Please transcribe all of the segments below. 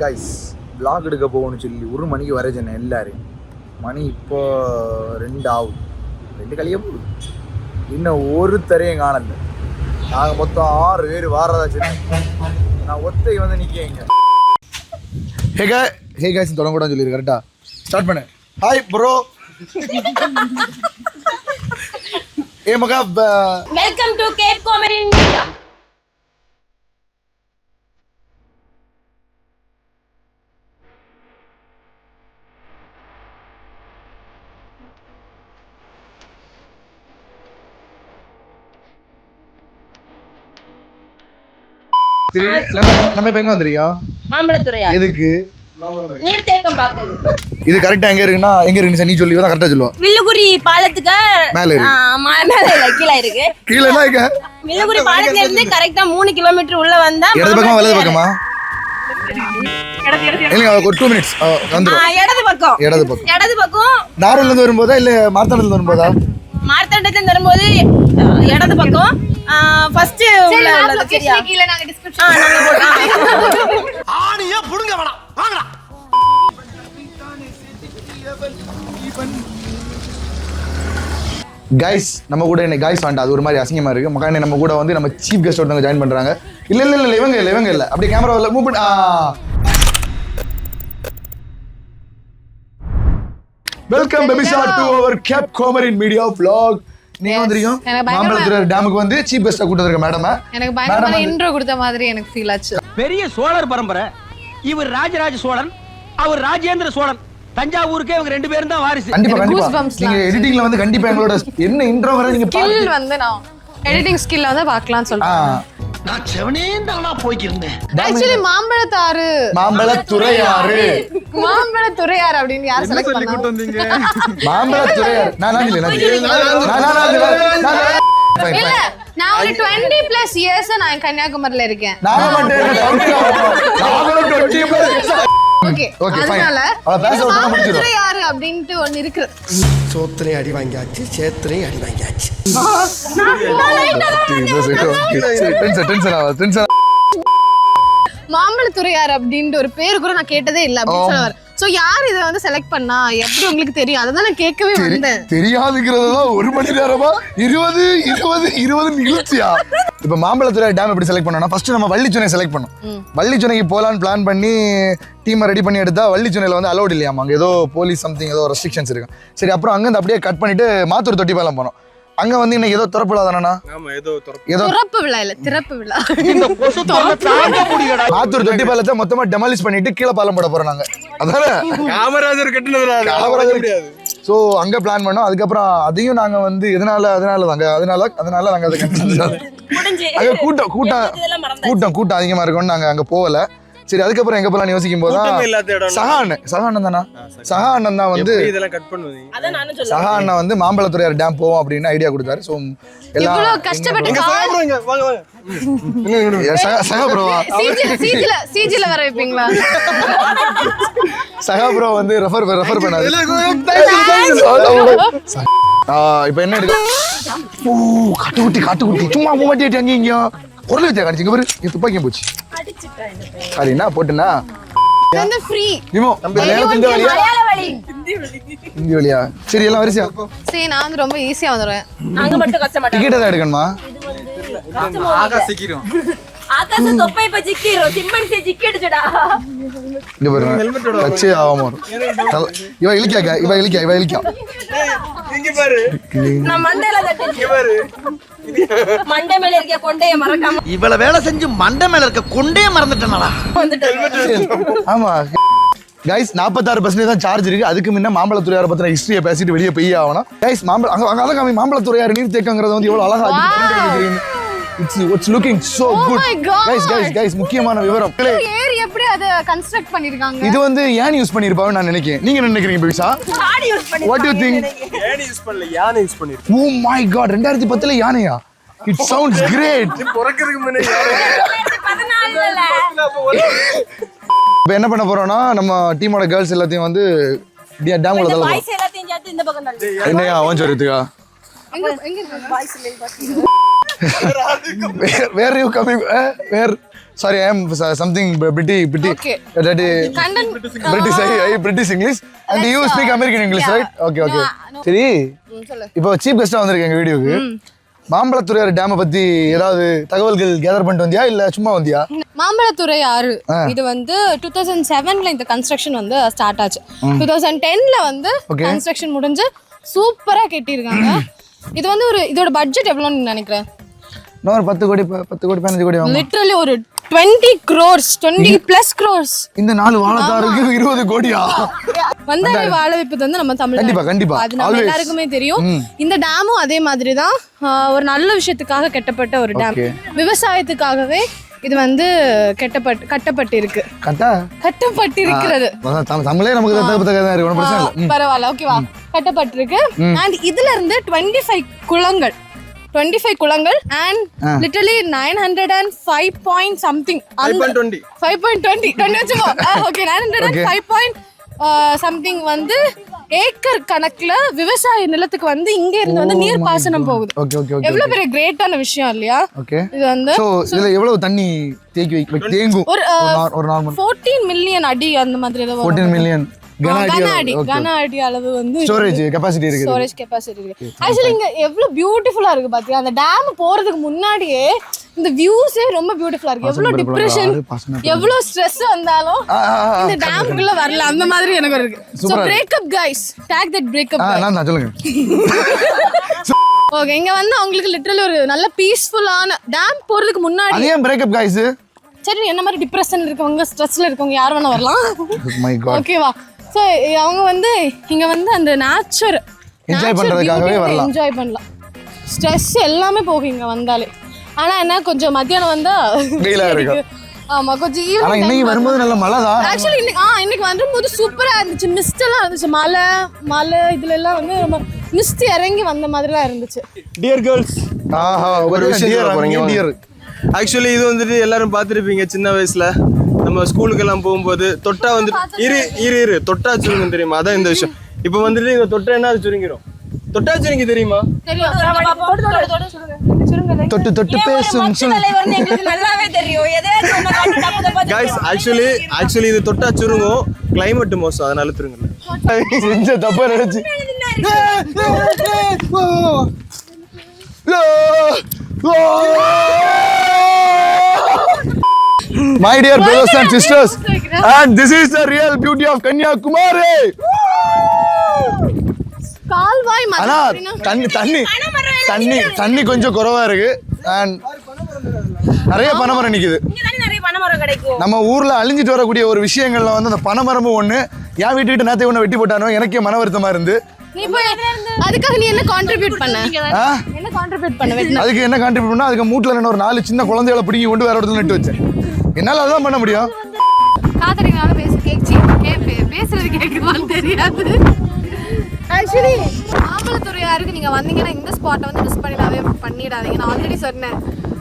Guys vlog எடுக்க போகணும்னு சொல்லி ஒரு மணிக்கு வர சொன்னேன் எல்லாரும் மணி இப்போ ரெண்டு ஆகுது ரெண்டு கழிய போகுது இன்னும் ஒருத்தரையும் காணல. நாங்கள் மொத்தம் ஆறு பேர் வாரதா சரி நான் ஒத்தை வந்து நிற்கேங்க ஹே கா ஹே காய்ஸ் தொடங்கக்கூடாதுன்னு சொல்லிடு கரெக்டா ஸ்டார்ட் பண்ணு. ஹாய் ப்ரோ ஏ மகா வெல்கம் டு கேப் காமெடி சரி, நம்ம இப்போ எங்கே வந்திருக்கோம் மாம்பழத்துறையா? எதுக்கு? நீர்த்தேக்கம் பார்க்குது இது கரெக்டாக எங்கே இருக்குன்னா எங்கே இருக்குன்னு நீ சொல்லி தான் கரெக்டாக சொல்லுவோம் வில்லுகுரி பாலத்துக்கு மேலே இருக்கு. கீழே இருக்கு. கீழே தான் இங்க வில்லுகுரி பாலத்துல இருந்து கரெக்டா மூணு கிலோமீட்டர் உள்ள வந்தா இடது பக்கமா வலது. பக்கமா? ஒரு டூ மினிட்ஸ் வந்துடும் இடது பக்கம். இடது பக்கம். இடது பக்கம். நாரூர்ல இருந்து வரும்போதா இல்ல மார்த்தாண்டத்துல வரும்போதா? மார்த்தாண்டத்துல வரும்போது இடது பக்கம். ஃபர்ஸ்ட் உள்ள உள்ளது சரியா? ஆ, நாங்க போட்டோம் ஆணிய புடுங்க வேணாம். வாங்கடா. கைஸ் நம்ம கூட இன்னைக்கு கைஸ் வேண்டாம் அது ஒரு மாதிரி அசிங்கமா இருக்கு. மக்கானே நம்ம கூட வந்து நம்ம சீஃப் கெஸ்ட் ஒருத்தவங்க ஜாயின் பண்றாங்க. இல்ல இல்ல இல்ல இவங்க இல்ல இவங்க இல்ல. அப்படியே கேமரா இல்ல மூவ் பண்ணி. Welcome பெபிசா to our cape Comorin media vlog. நீங்க பயங்கரமா- மாம்பழத்துறை டேமுக்கு வந்து சீஃப் கெஸ்டா கூட்டு வந்திருக்க மேடம் எனக்கு பயங்கரமான இன்ட்ரோ கொடுத்த மாதிரி எனக்கு ஃபீல் ஆச்சு. பெரிய சோழர் பரம்பரை. இவர் ராஜராஜ சோழன் அவர் ராஜேந்திர சோழன். தஞ்சாவூருக்கே இவங்க ரெண்டு பேரும் தான் வாரிசு. கண்டிப்பா கண்டிப்பா. நீங்க எடிட்டிங்ல வந்து கண்டிப்பா எங்களோட என்ன இன்ட்ரோ வர நீங்க ஸ்கில் வந்து நான் எடிட்டிங் ஸ்கில் வந்து பார்க்கலாம்னு சொல்றேன். நான் செவனேந்தானா போய்க்கிருந்தேன் ஆக்சுவலி மாம்பழத்தாறு மாம்பழத்துறையாறு மாம்பழத்துறையார் அப்படின்னு யார் செலக்ட் பண்ணா மாம்பழத்துறையார் நான் நான் இல்லை நான் இல்லை. நான் நான் நான் இல்லை. நான் நான் Fine, இல்ல fine. நான் ஒரு 20 பிளஸ் இயர்ஸ் நான் கன்னியாகுமரியில இருக்கேன் நாங்க மட்டும் இல்ல, நாங்களும் 20 plus. ஓகே. அதனால. மாம்பழத்துறையாறு அப்படின்ட்டு ஒன்னு இருக்கு சோத்திரையும் அடி வாங்கியாச்சு சேத்திரையும் அடி வாங்கியாச்சு. மாம்பழத்துறையார் அப்படின்ட்டு ஒரு பேர் கூட நான் கேட்டதே இல்ல அப்படின்னு சொல்லுவார் சோ யார் இதை வந்து செலக்ட் பண்ணா? எப்படி உங்களுக்கு தெரியும்? அதை தான் நான் கேட்கவே வந்தேன். தெரியாதுங்கிறதுதான் ஒரு மணி நேரமா இருபது இருபது இருபது நிகழ்ச்சியா? இப்ப மாம்பழத்துறை டேம் எப்படி செலக்ட் பண்ணோம்னா ஃபர்ஸ்ட் நம்ம வள்ளிச்சுனை செலக்ட் பண்ணோம். வள்ளிச்சுனைக்கு போலான்னு பிளான் பண்ணி டீமை ரெடி பண்ணி எடுத்தா வள்ளிச்சுனையில வந்து அலோட் இல்லையாமா? அங்க ஏதோ போலீஸ் சம்திங் ஏதோ ரெஸ்ட்ரிக்ஷன்ஸ் இருக்கு. சரி அப்புறம் அங்கிருந்து அப்படியே கட் பண்ணிட்டு மாத்தூர் தொட்டி பாலம் போனோம். அங்க வந்து இன்னைக்கு ஏதோ திறப்புலா தானே ஏதோ திறப்பு. விழா இல்ல திறப்பு விழா. கொசு தொல்லை தாங்க முடியலடா மாத்தூர் தொட்டி பாலத்தை மொத்தமா டெமாலிஷ் பண்ணிட்டு கீழே பாலம் போட போறோம் நாங்க. அதானே? காமராஜர் கட்டினதுல காமராஜர். முடியாது. ஸோ அங்க பிளான் பண்ணோம். அதுக்கப்புறம் அதையும் நாங்க வந்து எதனால அதனால தாங்க அதனால அதனால நாங்க அதை அங்க கூட்டம் கூட்டம். கூட்டம் கூட்டம் அதிகமா இருக்கும்னு நாங்க அங்க போகல. சரி அதுக்கப்புறம் எங்க போலாம் யோசிக்கும் போது சகா அண்ணன் சகா அண்ணன் தானா? சகா அண்ணன் தான் வந்து இதெல்லாம் கட் பண்ணுவீங்க? சகா அண்ணன் வந்து மாம்பழத்துறையார் டேம் போவோம் அப்படின்னு ஐடியா கொடுத்தாரு. ஸோ இவ்வளவு கஷ்டப்பட்டு எங்க கால் சாப்பிடுங்க வாங்க வாங்க. சகா ப்ரோவா சிஜில சிஜில சிஜில வர வைப்பீங்களா? சகா ப்ரோ வந்து ரெஃபர் ரெஃபர் பண்ணாரு. இப்போ என்ன எடுக்க ஓ காட்டுக்குட்டி காட்டுக்குட்டி. சும்மா மூவாட்டி அங்கேயும் இங்கேயும்? குரல் வச்சா காணிச்சு. இங்க பாரு என் துப்பாக்கியும் போச்சு. அது என்ன போட்டுனா? இந்த வழியா? சரி எல்லாம் வரிசையா? சரி நான் வந்து ரொம்ப ஈஸியா வந்துடுவேன். அங்க மட்டும் கஷ்டப்பட்டேன் டிக்கெட் தான் எடுக்கணுமா? ஆகாச தொப்பை இப்ப இங்க பாருங்க வச்சே இவ இழிக்கா இவ இழிக்கா இவ இழிக்கா இங்க பாரு. நான் மண்டையில தட்டி பாரு. மண்டை மேல இருக்க கொண்டைய மறக்காம இவ்வளவு வேலை செஞ்சு மண்டை மேல இருக்க கொண்டே மறந்துட்டேனடா. ஆமா. கைஸ் நாற்பத்தாறு பர்சன்டேஜ் தான் சார்ஜ் இருக்கு. அதுக்கு முன்ன மாம்பழத்துறையாரை பத்தின ஹிஸ்டரியை பேசிட்டு வெளியே பெய்ய ஆகணும். கைஸ் மாம்பழம் அங்க அங்க அதான் காமி மாம்பழத்துறையார் நீர் தேக்கங்கிறது வந்து எவ்வளவு அழகா it's it's looking so good my God. Guys guys guys முக்கியமான விவரம். ஏர் எப்படி அதை கன்ஸ்ட்ரக்ட் பண்ணிருக்காங்க? இது வந்து ஏன் யூஸ் பண்ணிருப்பாங்கன்னு நான் நினைக்கிறேன். நீங்க என்ன நினைக்கிறீங்க பிபிசா ஆடி யூஸ் பண்ணி வாட் யூ திங்க் ஏன் யூஸ் பண்ணல? யானை யூஸ் பண்ணிருக்கேன் ஓ மை காட் ரெண்டாயிரத்தி பத்துல யானையா? இட் சவுண்ட்ஸ் கிரேட் பிறக்கிறதுக்கு முன்னாடி இப்போ என்ன பண்ண போறோம்னா நம்ம டீமோட கேர்ள்ஸ் எல்லாத்தையும் வந்து டேம் உள்ள தள்ள போறோம் பாய்ஸ் எல்லாத்தையும் சேர்த்து இந்த பக்கம் தள்ளு என்னையா அவன் சொல்றதுக்கா? Where you coming where sorry I am something pretty pretty. That British I I British English and you speak American English right okay okay சரி இப்போ சீஃப் கெஸ்டா வந்திருக்கேன் எங்க வீடியோக்கு மாம்பழத்துறையார் டேமை பத்தி ஏதாவது தகவல்கள் கேதர் பண்ணிட்டு வந்தியா? இல்ல சும்மா வந்தியா? மாம்பழத்துறை ஆறு இது வந்து டூ தௌசண்ட் செவன்ல இந்த கன்ஸ்ட்ரக்ஷன் வந்து ஸ்டார்ட் ஆச்சு. டூ தௌசண்ட் டென்ல வந்து. கன்ஸ்ட்ரக்ஷன் முடிஞ்சு சூப்பரா கட்டியிருக்காங்க. இது வந்து ஒரு இதோட பட்ஜெட் எவ்வளோன்னு நினைக்கிறேன் இன்னும் ஒரு பத்து கோடி பத்து கோடி பதினஞ்சு கோடி வாங்க லிட்ரலி ஒரு twenty crores twenty plus crores இந்த நாலு வாழைத்தாருக்கு இருபது கோடியா? வந்தாலே வாழ வைப்பது வந்து நம்ம தமிழ் கண்டிப்பா, கண்டிப்பா. அது நம்ம. எல்லாருக்குமே தெரியும். இந்த டேமும் அதே மாதிரி தான். ஒரு நல்ல விஷயத்துக்காக கட்டப்பட்ட ஒரு டேம். விவசாயத்துக்காகவே இது வந்து கட்டப்பட்டு கட்டப்பட்டிருக்கு. கரெக்டா? கட்டப்பட்டிருக்கிறது. தமிழே நமக்கு இருக்கு பரவாயில்ல ஓகேவா கட்டப்பட்டிருக்கு. அண்ட் இதுல இருந்து டுவெண்ட்டி ஃபைவ் குளங்கள் டுவெண்ட்டி ஃபைவ் குளங்கள் and literally nine hundred and five point something five point twenty five point twenty twenty வச்சுக்கோ okay nine hundred and five point something வந்து ஏக்கர் கணக்குல விவசாய நிலத்துக்கு வந்து இங்க இருந்து வந்து நீர் பாசனம் போகுது. ஓகே ஓகே ஓகே எவ்வளவு பெரிய கிரேட்டான விஷயம் இல்லையா? ஓகே இது வந்து இதுல எவ்வளவு தண்ணி தேக்கி வைக்க தேங்கும்? ஒரு ஒரு நார்- ஒரு நார்மல் ஃபோர்டீன் மில்லியன் அடி அந்த மாதிரி ஏதோ வரும். ஃபோர்டீன் மில்லியன் கன ஆ, கன அடி அடி ஓகே கன அடி அளவு வந்து ஸ்டோரேஜ் இருக்கு ஆக்சுவலி இங்க எவ்வளவு பியூட்டிஃபுல்லா இருக்கு பாத்தியா? அந்த டேம் போறதுக்கு முன்னாடியே இந்த வியூஸே ரொம்ப பியூட்டிஃபுல்லா இருக்கு. எவ்வளவு டிப்ரெஷன் எவ்வளவு ஸ்ட்ரெஸ் வந்தாலும் இந்த டேமுக்குள்ள வரல. அந்த மாதிரி எனக்கு இருக்கு. So. Breakup take that breakup நான் தான் சொல்லுங்க. ஓகே இங்க வந்து உங்களுக்கு லிட்டரலி ஒரு நல்ல பீஸ்ஃபுல்லான டேம் போறதுக்கு முன்னாடி ஏன் பிரேக்கப் சரி என்ன மாதிரி டிப்ரெஷன் இருக்கவங்க ஸ்ட்ரெஸ்ல இருக்கவங்க யார் வேணா வரலாம். ஓகேவா ஸோ அவங்க வந்து இங்க வந்து அந்த நேச்சர் Enjoy பண்றதுக்காகவே வரலாம். என்ஜாய் பண்ணலாம். ஸ்ட்ரெஸ் எல்லாமே போகும் இங்க வந்தாலே. ஆனா என்ன கொஞ்சம் மத்தியானம் வந்தா வெயிலா இருக்கும். ஆமா கொஞ்சம் ஆனா ஈவினிங் இன்னைக்கு வரும்போது நல்ல மழை தான் ஆக்சுவலி இன்னைக்கு ஆ இன்னைக்கு வரும்போது சூப்பரா இருந்துச்சு. மிஸ்ட் எல்லாம் இருந்துச்சு. மலை மலை இதுல எல்லாம் வந்து ரொம்ப மிஸ்ட் இறங்கி வந்த மாதிரிலாம் இருந்துச்சு. டியர் கேர்ள்ஸ் ஆஹா ஒரு விஷயம் டியர் ஆக்சுவலி இது வந்துட்டு எல்லாரும் பார்த்துருப்பீங்க சின்ன வயசுல. நம்ம ஸ்கூலுக்கு எல்லாம் போகும்போது தொட்டா வந்து இரு இரு இரு தொட்டா சுருங்க தெரியுமா அதான் இந்த விஷயம் இப்போ வந்துட்டு இந்த தொட்டா என்ன அது சுருங்கிரும் தொட்டா சுருங்கி தெரியுமா தொட்டு தொட்டு பேசும் கைஸ் ஆக்சுவலி ஆக்சுவலி இது தொட்டா சுருங்கும் climate மோசம் அதனால திருங்கல செஞ்ச தப்பா நினைச்சு My dear brothers and sisters, and this is the real beauty of Kanyakumari. கால்வாய் ஆனா தண்ணி தண்ணி தண்ணி தண்ணி கொஞ்சம் குறைவா இருக்கு. And நிறைய பனைமரம் நிக்குது. நம்ம ஊர்ல அழிஞ்சிட்டு வரக்கூடிய ஒரு விஷயங்கள்ல வந்து அந்த பனைமரமும் ஒண்ணு. என் வீட்டுக்கிட்ட நேரத்தை ஒன்று வெட்டி போட்டானோ எனக்கே மன வருத்தமா இருந்து. அதுக்காக நீ என்ன கான்ட்ரிபியூட் பண்ண? என்ன கான்ட்ரிபியூட் பண்ண? வெட்டின அதுக்கு என்ன கான்ட்ரிபியூட் பண்ணா அதுக்கு மூட்டில் ஒரு நாலு சின்ன குழந்தைகளை பிடிங்கி கொண்டு வேற இடத்துல நட்டு வச்சேன். என்னால அதான் பண்ண முடியும்? காதலிங்கனால பேச கேட்சி. பேசுறது கேட்குமான்னு தெரியாது. ஆக்சுவலி மாம்பழத்துறையாருக்கு நீங்கள் வந்தீங்கன்னா இந்த ஸ்பாட்டை வந்து மிஸ் பண்ணிடாவே பண்ணிடாதீங்க. நான் ஆல்ரெடி சொன்னேன்.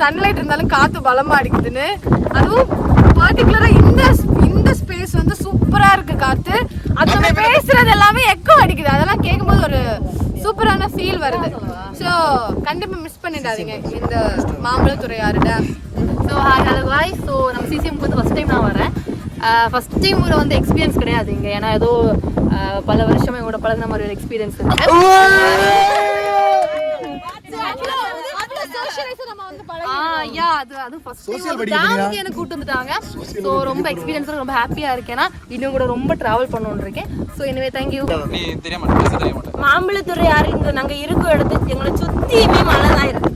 சன்லைட் இருந்தாலும் காற்று பலமாக அடிக்குதுன்னு. அதுவும் பர்டிகுலராக இந்த இந்த ஸ்பேஸ் வந்து சூப்பராக இருக்கு காற்று அது நம்ம பேசுறது எல்லாமே எக்கோ அடிக்குது. அதெல்லாம் கேட்கும்போது ஒரு சூப்பரான ஃபீல் வருது. ஸோ கண்டிப்பாக மிஸ் பண்ணிடாதீங்க இந்த Mambazhathuraiyar dam so hi hello so நம்ம சிசிஎம்க்கு வந்து ஃபஸ்ட் டைம் நான் வரேன். ஃபஸ்ட் டைம் ஒரு வந்து எக்ஸ்பீரியன்ஸ் கிடையாது இங்கே. ஏன்னா ஏதோ uh, பல வருஷமே கூட பழகின மாதிரி ஒரு எக்ஸ்பீரியன்ஸ் இருக்கு ஆ யா அது அது ஃபர்ஸ்ட் டேமுக்கு எனக்கு கூட்டு வந்துட்டாங்க. ஸோ ரொம்ப எக்ஸ்பீரியன்ஸ் ரொம்ப ஹாப்பியாக இருக்கேன் ஏன்னா இன்னும் கூட ரொம்ப ட்ராவல் பண்ணணும்னு இருக்கேன். ஸோ எனவே தேங்க்யூ மாம்பழத்துறை யாரு? இங்க நாங்க இருக்கும் இடத்து எங்களை சுத்தியுமே மழை தான் இருக்கு.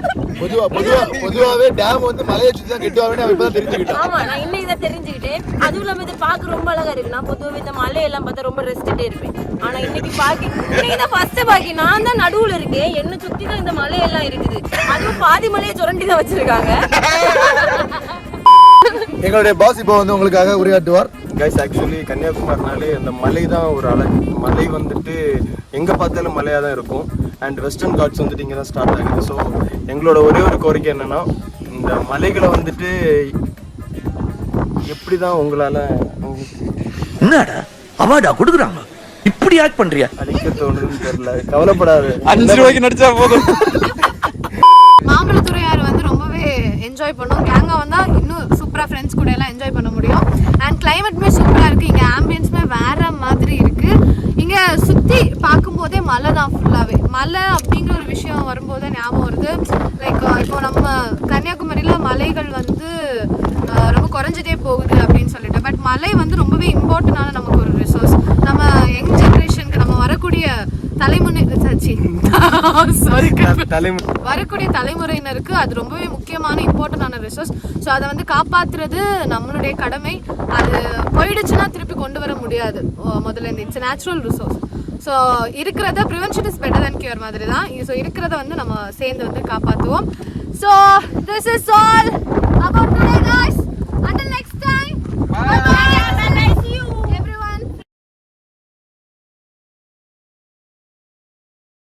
பொதுவா பொதுவா பொதுவாவே டேம் வந்து மலையை சுத்தி தான் கெட்டுவாங்கன்னு அவன் இப்பதான் தெரிஞ்சுக்கிட்டான். ஆமா நான் இன்னைக்கு இதை தெரிஞ்சுக்கிட்டேன். அதுவும் இல்லாம இது பார்க்க ரொம்ப அழகா இருக்கு. நான் பொதுவாக இந்த மலையெல்லாம் பார்த்தா ரொம்ப ரெஸ்ட்டுட்டே இருப்பேன். ஆனா இன்னைக்கு பாக்கி இன்னைக்கு தான் ஃபர்ஸ்ட் பாக்கி. நான் தான் நடுவுல இருக்கேன். என்ன சுத்தி தான் இந்த மலையெல்லாம் இருக்குது. அதுவும் பாதி மலையை சுரண்டி தான் வச்சிருக்காங்க. எங்களுடைய பாஸ் இப்போ வந்து உங்களுக்காக உரையாற்றுவார். கைஸ் ஆக்சுவலி கன்னியாகுமரினாலே அந்த மலை தான் ஒரு அழகு. மலை வந்துட்டு எங்கே பார்த்தாலும் மலையாக தான் இருக்கும். அண்ட் வெஸ்டர்ன் காட்ஸ் வந்துட்டு இங்கே தான் ஸ்டார்ட் ஆகுது. ஸோ எங்களோட ஒரே ஒரு கோரிக்கை என்னன்னா இந்த மலைகளை வந்துட்டு எப்படி தான் உங்களால் என்னடா? அவார்டா கொடுக்குறாங்க. இப்படி ஆக்ட் பண்றியா? அழிக்க தோணுதுன்னு தெரியல. கவலைப்படாது. அஞ்சு ரூபாய்க்கு நடிச்சா போதும். என்ஜாய் பண்ணோம். கேங்காக வந்தால் இன்னும் சூப்பராக ஃப்ரெண்ட்ஸ் கூட எல்லாம் என்ஜாய் பண்ண முடியும். அண்ட் கிளைமேட்டுமே சூப்பராக இருக்குது இங்கே ஆம்பியன்ஸுமே வேற மாதிரி இருக்குது இங்கே சுற்றி பார்க்கும்போதே மலை தான் ஃபுல்லாகவே மலை அப்படிங்கிற ஒரு விஷயம் வரும்போது ஞாபகம் வருது. லைக் இப்போ நம்ம கன்னியாகுமரியில் மலைகள் வந்து ரொம்ப குறைஞ்சிட்டே போகுது அப்படின்னு சொல்லிட்டு. பட் மலை வந்து ரொம்பவே இம்பார்ட்டண்டான நமக்கு ஒரு ரிசோர்ஸ் நம்ம யங் ஜென்ரேஷனுக்கு நம்ம வரக்கூடிய சாரி வரக்கூடிய தலைமுறையினருக்கு அது ரொம்பவே முக்கியமான இம்பார்ட்டண்டான ரிசோர்ஸ் ஸோ அதை வந்து காப்பாத்துறது நம்மளுடைய கடமை. அது போயிடுச்சுன்னா திருப்பி கொண்டு வர முடியாது. முதல்ல இந்த இட்ஸ் நேச்சுரல் ரிசோர்ஸ் ஸோ இருக்கிறத prevention is better than cure மாதிரி தான் ஸோ இருக்கிறத வந்து நம்ம சேர்ந்து வந்து காப்பாற்றுவோம் ஸோ திஸ் இஸ் ஆல்